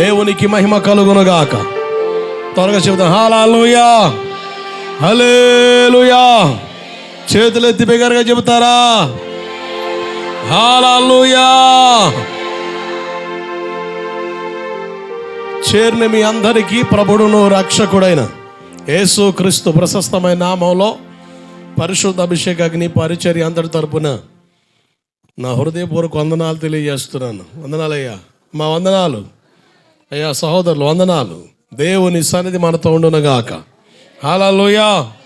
దేవునికి మహిమ కలుగునుగాక. త్వరగా చెబుతాం హాలూయా హలేలుయా చేతులు ఎత్తి బిగరగా చెబుతారా? హాలూయా చేరిన మీ అందరికీ ప్రభుడును రక్షకుడైన యేసు క్రీస్తు ప్రశస్తమైన నామంలో పరిశుద్ధ అభిషేక అగ్ని పరిచర్య అందరి తరపున నా హృదయపూర్వక వందనాలు తెలియజేస్తున్నాను. వందనాలయ్యా. మా వందనాలు. అయ్యా సహోదరులు వందనాలు. దేవుని సన్నిధి మనతో ఉండునగాక. హాలూయా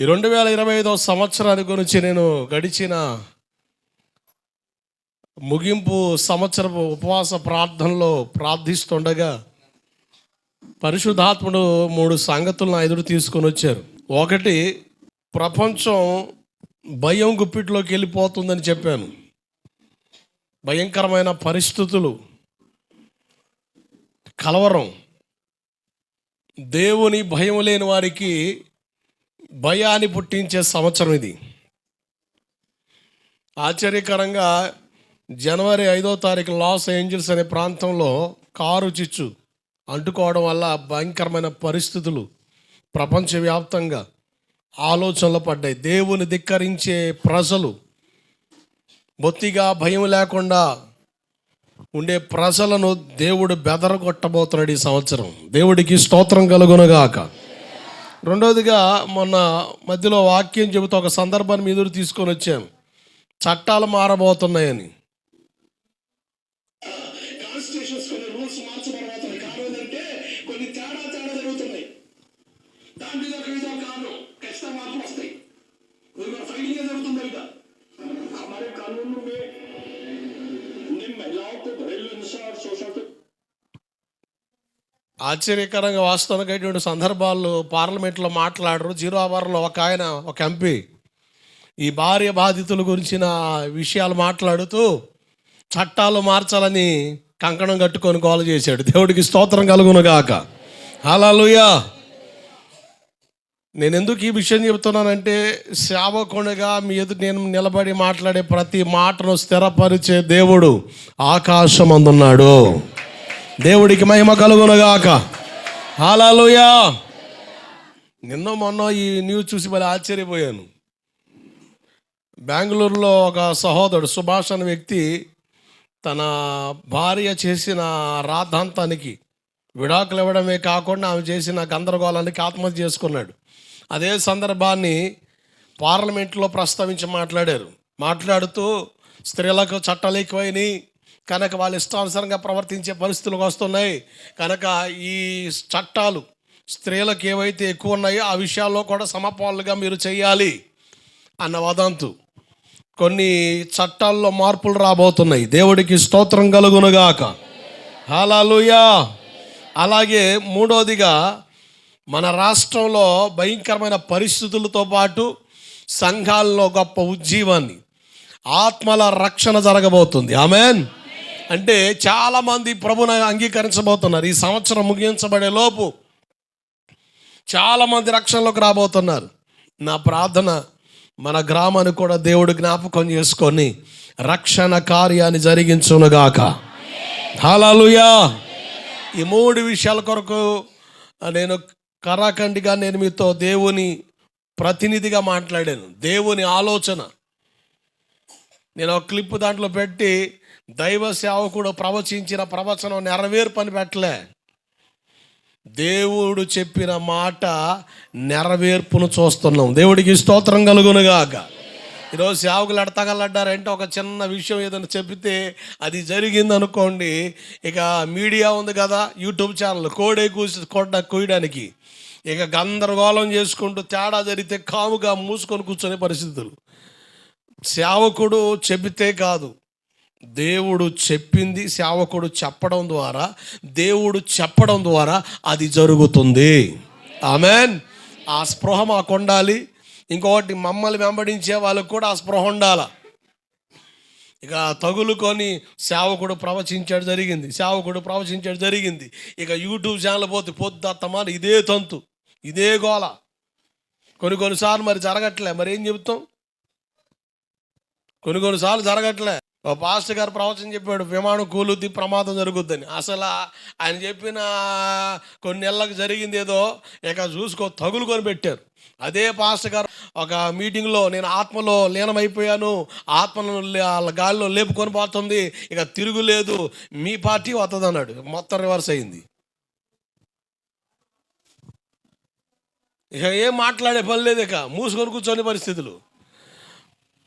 ఈ రెండు వేల ఇరవై ఐదో సంవత్సరాన్ని గురించి నేను గడిచిన ముగింపు సంవత్సరపు ఉపవాస ప్రార్థనలో ప్రార్థిస్తుండగా పరిశుద్ధాత్ముడు మూడు సంగతులను ఎదురు తీసుకొని వచ్చారు. ఒకటి ప్రపంచం భయం గుప్పిట్లోకి వెళ్ళిపోతుందని చెప్పాను. భయంకరమైన పరిస్థితులు కలవరం. దేవుని భయం లేని వారికి భయాన్ని పుట్టించే సంవత్సరం ఇది. ఆశ్చర్యకరంగా జనవరి ఐదో తారీఖు లాస్ ఏంజల్స్ అనే ప్రాంతంలో కారు చిచ్చు అంటుకోవడం వల్ల భయంకరమైన పరిస్థితులు ప్రపంచవ్యాప్తంగా ఆలోచనలు పడ్డాయి. దేవుని ధిక్కరించే ప్రజలు బొత్తిగా భయం లేకుండా ఉండే ప్రజలను దేవుడు బెదరగొట్టబోతున్నాడు ఈ సంవత్సరం. దేవుడికి స్తోత్రం కలుగునగాక. రెండవదిగా మొన్న మధ్యలో వాక్యం చెబుతూ ఒక సందర్భాన్ని ఎదురు తీసుకొని వచ్చాను చట్టాలు మారబోతున్నాయని. దాని మీద ఒక జరుగుతుంది कानून में ने महिलाओं को घरेलू हिंसा और शोषण को ఆశ్చర్యకరంగా వాస్తవానికి ఇటువంటి సందర్భాల్లో పార్లమెంట్లో మాట్లాడరు జీరో అవర్లో ఒక ఆయన ఒక ఎంపీ ఈ భార్య బాధితుల గురించిన విషయాలు మాట్లాడుతూ చట్టాలు మార్చాలని కంకణం కట్టుకొని గోల చేశాడు దేవుడికి స్తోత్రం కలుగునుగాక హల్లెలూయా నేను ఎందుకు ఈ విషయం చెబుతున్నానంటే సేవకునిగా మీ ఎదురు నేను నిలబడి మాట్లాడే ప్రతి మాటను స్థిరపరిచే దేవుడు ఆకాశం అందున్నాడు దేవుడికి మహిమ కలుగునగాక. హాలూయా నిన్న మొన్న ఈ న్యూస్ చూసి మళ్ళీ ఆశ్చర్యపోయాను. బెంగళూరులో ఒక సహోదరుడు సుభాష్ అనే వ్యక్తి తన భార్య చేసిన రాద్ధాంతానికి విడాకులు ఇవ్వడమే కాకుండా ఆమె చేసిన గందరగోళానికి ఆత్మహత్య చేసుకున్నాడు. అదే సందర్భాన్ని పార్లమెంట్లో ప్రస్తావించి మాట్లాడారు. మాట్లాడుతూ స్త్రీలకు చట్టాలు ఎక్కువైనాయి కనుక వాళ్ళు ఇష్టానుసారంగా ప్రవర్తించే పరిస్థితులు వస్తున్నాయి. కనుక ఈ చట్టాలు స్త్రీలకు ఏవైతే ఎక్కువ ఉన్నాయో ఆ విషయాల్లో కూడా సమపాలుగా మీరు చేయాలి అన్న వదంతు. కొన్ని చట్టాల్లో మార్పులు రాబోతున్నాయి. దేవుడికి స్తోత్రం కలుగునుగాక. హాలూయా అలాగే మూడోదిగా మన రాష్ట్రంలో భయంకరమైన పరిస్థితులతో పాటు సంఘాల్లో గొప్ప ఉజ్జీవాన్ని ఆత్మల రక్షణ జరగబోతుంది. ఆమెన్. అంటే చాలామంది ప్రభుని అంగీకరించబోతున్నారు. ఈ సంవత్సరం ముగించబడే లోపు చాలామంది రక్షణలోకి రాబోతున్నారు. నా ప్రార్థన మన గ్రామాన్ని కూడా దేవుడు జ్ఞాపకం చేసుకొని రక్షణ కార్యాన్ని జరిగించునుగాక. హాలూయా ఈ మూడు విషయాల కొరకు నేను కరాఖండిగా నేను మీతో దేవుని ప్రతినిధిగా మాట్లాడాను. దేవుని ఆలోచన. నేను ఒక క్లిప్ దాంట్లో పెట్టి దైవ సేవకుడు ప్రవచించిన ప్రవచనం నెరవేర్పని పెట్టలే. దేవుడు చెప్పిన మాట నెరవేర్పును చూస్తున్నాం. దేవుడికి స్తోత్రం కలుగునుగాక. ఈరోజు సేవకులు ఎడతగలడ్డారంటే ఒక చిన్న విషయం ఏదైనా చెబితే అది జరిగింది అనుకోండి ఇక మీడియా ఉంది కదా యూట్యూబ్ ఛానల్ కోడే కూసి కొట్ట కోయడానికి ఇక గందరగోళం చేసుకుంటూ తేడా జరిగితే కాముగా మూసుకొని కూర్చునే పరిస్థితులు. సేవకుడు చెబితే కాదు దేవుడు చెప్పింది సేవకుడు చెప్పడం ద్వారా దేవుడు చెప్పడం ద్వారా అది జరుగుతుంది. ఆమెన్. ఆ స్పృహ మాకు ఉండాలి ఇంకొకటి మమ్మల్ని వెంబడించే వాళ్ళకు కూడా ఆ స్పృహ ఉండాల. ఇక తగులుకొని సేవకుడు ప్రవచించాడు జరిగింది సేవకుడు ప్రవచించాడు జరిగింది. ఇక యూట్యూబ్ ఛానల్ పోతే పొద్దుత్తమాన ఇదే తంతు ఇదే గోళ కొన్ని కొన్నిసార్లు మరి జరగట్లే మరి ఏం చెబుతాం? కొన్ని కొన్నిసార్లు జరగట్లే. పాస్టర్ గారు ప్రవచనం చెప్పాడు విమానం కూలుద్ది ప్రమాదం జరుగుద్దని. అసలు ఆయన చెప్పిన కొన్ని నెలలకు జరిగింది ఏదో ఇక చూసుకో తగులుకొని పెట్టారు. అదే పాస్టర్ గారు ఒక మీటింగ్లో నేను ఆత్మలో లీనమైపోయాను ఆత్మను వాళ్ళ గాలిలో లేపుకొని పోతుంది ఇక తిరుగులేదు మీ పార్టీ వస్తుంది అన్నాడు మొత్తం రివర్స్ అయింది. ఇక ఏం మాట్లాడే పని లేదు ఇక మూసుకొని కూర్చొని పరిస్థితులు.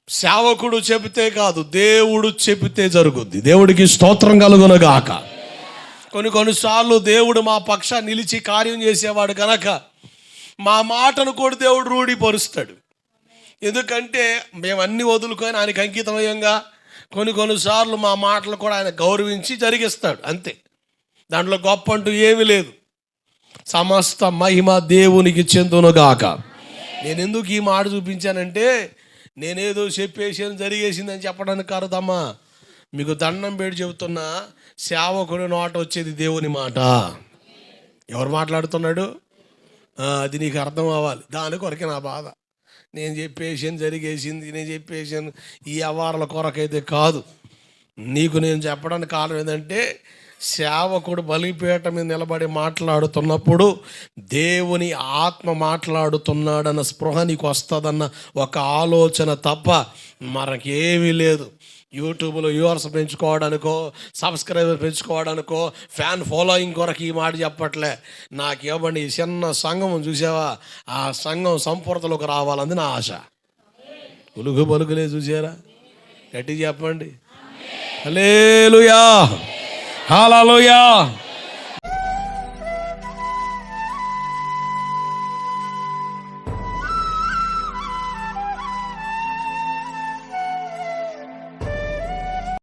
సేవకుడు చెబితే కాదు దేవుడు చెబితే జరుగుద్ది. దేవుడికి స్తోత్రం కలుగునగాక. కొన్ని కొన్నిసార్లు దేవుడు మా పక్ష నిలిచి కార్యం చేసేవాడు కనుక మా మాటను కూడా దేవుడు రూఢిపరుస్తాడు. ఎందుకంటే మేము అన్ని వదులుకొని ఆయనకి అంకితమయంగా కొన్ని కొన్నిసార్లు మా మాటలు కూడా ఆయన గౌరవించి జరిగిస్తాడు అంతే. దాంట్లో గొప్ప అంటూ ఏమీ లేదు. సమస్త మహిమ దేవునికి చెందునుగాక. నేను ఎందుకు ఈ మాట చూపించానంటే నేనేదో చెప్పేసాను జరిగేసిందని చెప్పడానికి కారుదమ్మా. మీకు దండం పెట్టి చెబుతున్నా సేవకుడు నోట వచ్చేది దేవుని మాట. ఎవరు మాట్లాడుతున్నాడు? అది నీకు అర్థం అవ్వాలి. దాని కొరకే నా బాధ. నేను చెప్పేసాను జరిగేసింది నేను చెప్పేసాను ఈ అవారాల కొరకైతే కాదు. నీకు నేను చెప్పడానికి కారణం ఏంటంటే సేవకుడు బలిపీఠ మీద నిలబడి మాట్లాడుతున్నప్పుడు దేవుని ఆత్మ మాట్లాడుతున్నాడన్న స్పృహ నీకు వస్తుందన్న ఒక ఆలోచన తప్ప మనకేమీ లేదు. యూట్యూబ్లో వ్యూవర్స్ పెంచుకోవడానికో సబ్స్క్రైబర్ పెంచుకోవడానికో ఫ్యాన్ ఫాలోయింగ్ కొరకు ఈ మాట చెప్పట్లే. నాకేమండి ఈ చిన్న సంఘం చూసావా? ఆ సంఘం సంపూర్తలోకి రావాలని నా ఆశ. ఉలుగు పలుకులే చూసారా? గట్టి చెప్పండి. Hallelujah hallelujah